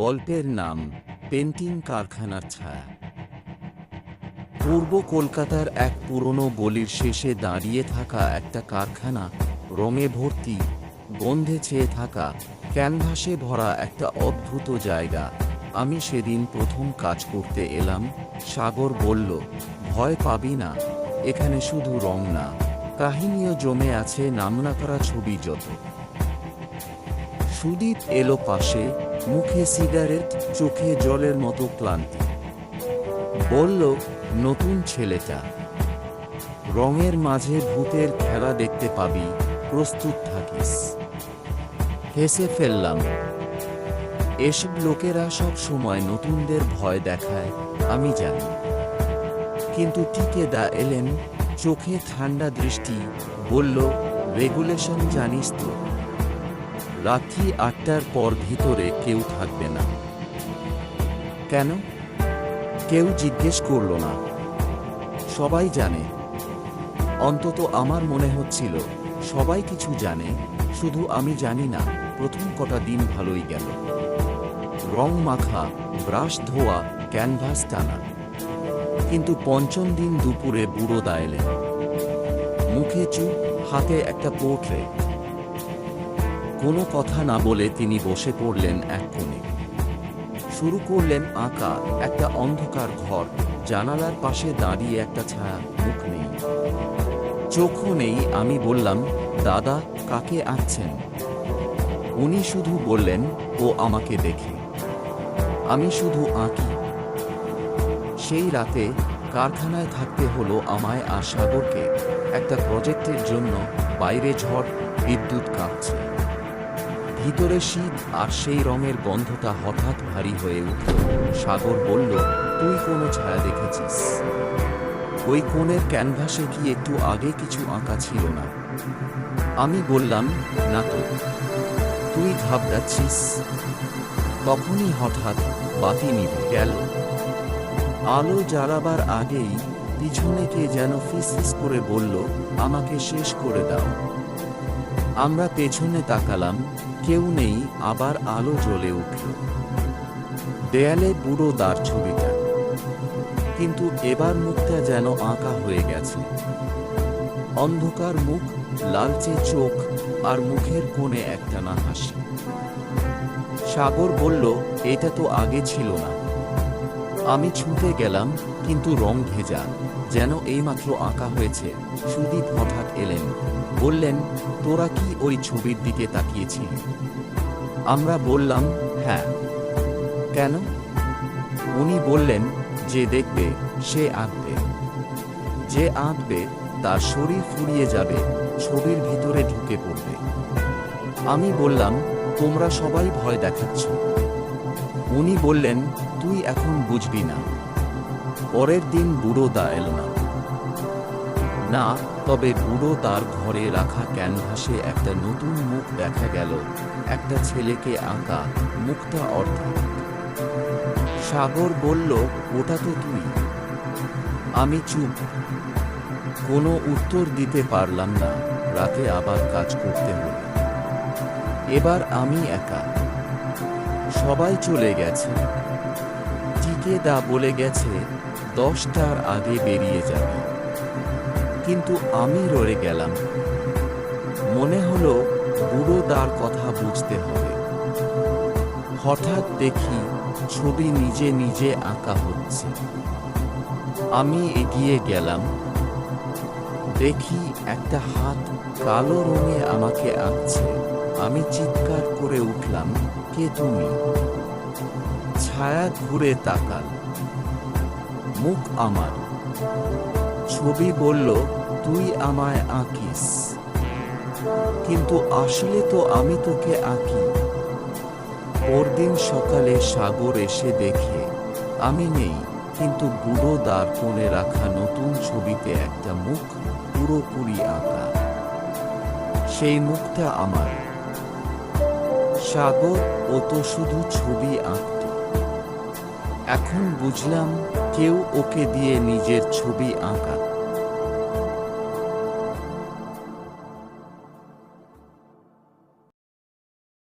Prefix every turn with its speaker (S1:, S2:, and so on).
S1: গল্পের নাম পেন্টিং কারখানার ছায়া। পূর্ব কলকাতার এক পুরনো গলির শেষে দাঁড়িয়ে থাকা একটা কারখানা রঙে ভর্তি, গন্ধে ছেয়ে থাকা, ক্যানভাসে ভরা একটা অদ্ভুত জায়গা। আমি সেদিন প্রথম কাজ করতে এলাম, সাগর বলল, ভয় পাবি না, এখানে শুধু রং না, কাহিনীও জমে আছে নামনা করা ছবি যত। সুদীপ এলো পাশে মুখে সিগারেট, চোখে জলের মতো ক্লান্তি। বলল, নতুন ছেলেটা। রঙের মাঝে ভূতের খেলা দেখতে পাবি, প্রস্তুত থাকিস। হেসে ফেললাম। এসব লোকেরা সব সময় নতুনদের ভয় দেখায়, আমি জানি। কিন্তু টিকে দা এলেন, চোখে ঠান্ডা দৃষ্টি, বলল, রেগুলেশন জানিস তো? রাত্রি আটটার পর ভিতরে কেউ থাকবে না। কেন? কেউ জিজ্ঞেস করল না। সবাই জানে। অন্তত আমার মনে হচ্ছিল, সবাই কিছু জানে, শুধু আমি জানি না, প্রথম কটা দিন ভালোই গেল। রং মাখা, ব্রাশ ধোয়া, ক্যানভাস টানা। কিন্তু পঞ্চম দিন দুপুরে বুড়ো দায়েলেন মুখে চুপ, হাতে একটা পোর্ট্রেট কোনো কথা না বলে তিনি বসে পড়লেন এক কোণে। শুরু করলেন আঁকা একটা অন্ধকার ঘর। জানালার পাশে দাঁড়িয়ে একটা ছায়া, মুখ নেই। চোখও নেই, আমি বললাম, দাদা, কাকে আঁকছেন? উনি শুধু বললেন, ও আমাকে দেখে। আমি শুধু আঁকি। সেই রাতে কারখানায় থাকতে হলো আমায় আর সাগরকে। একটা প্রজেক্টের জন্য বাইরে ঝড়, বিদ্যুৎ কাঁপছে। ভিতরে শীত আর সেই রঙের গন্ধটা হঠাৎ ভারী হয়ে উঠল। সাগর বলল, তুই কোনো ছায়া দেখেছিস? ওই কোণের ক্যানভাসে কি একটু আগে কিছু আঁকা ছিল না। আমি বললাম, না তো, তুই ঘাবড়াচ্ছিস। তখনই হঠাৎ বাতি নিভে গেল। আলো জ্বালাবার আগেই পিছনে কে যেন ফিসফিস করে বলল, আমাকে শেষ করে দাও। আমরা পেছনে তাকালাম কেউ নেই, আবার আলো জ্বলে উঠল। দেয়ালে বুড়ো দার ছবিটা কিন্তু এবার মুখটা যেন আঁকা হয়ে গেছে। অন্ধকার মুখ, লালচে চোখ, আর মুখের কোণে একটানা হাসি। সাগর বলল, এটা তো আগে ছিল না। আমি ছুটে গেলাম, কিন্তু রং ভেজা, যেন এইমাত্র আঁকা হয়েছে, সুদীপ হঠাৎ এলেন, বললেন, তোরা কি ওই ছবির দিকে তাকিয়েছিলি? আমরা বললাম হ্যাঁ। কেন? উনি বললেন, যে দেখবে, সে আঁকবে। যে আঁকবে, তার শরীর ফুরিয়ে যাবে, ছবির ভিতরে ঢুকে পড়বে। আমি বললাম, তোমরা সবাই ভয় দেখাচ্ছ। উনি বললেন, তুই এখন বুঝবি না। পরের দিন বুড়ো দা এলো না। না, তবে বুড়ো তার ঘরে রাখা ক্যানভাসে একটা নতুন মুখ দেখা গেল, একটা ছেলেকে আঁকা মুখটা অর্ধেক সাগর বলল, ওটা তো তুই। আমি চুপ। কোনো উত্তর দিতে পারলাম না, রাতে আবার কাজ করতে হলো। এবার আমি একা। সবাই চলে গেছে। টিকে দা বলে গেছে, দশটার আগে বেরিয়ে যাবে। কিন্তু আমি রয়ে গেলাম। মনে হলো বুড়ো দার কথা বুঝতে হবে। হঠাৎ দেখি ছবি নিজে নিজে আঁকা হচ্ছে। আমি এগিয়ে গেলাম। দেখি একটা হাত কালো রঙে আমাকে আঁকছে। আমি চিৎকার করে উঠলাম, কে তুমি? ছায়া ঘুরে তাকাল। মুখ আমার। ছবি বলল, তুই আমায় আঁকিস। কিন্তু আসলে তো আমি তোকে আঁকি। পরদিন সকালে সাগর এসে দেখে, আমি নেই। কিন্তু বুড়ো দ্বার কোণে রাখা নতুন ছবিতে একটা মুখ পুরোপুরি আঁকা। সেই মুখটা আমার। সাগর ও তো শুধু ছবি আঁকত। এখন বুঝলাম কেউ ওকে দিয়ে নিজের ছবি আঁকা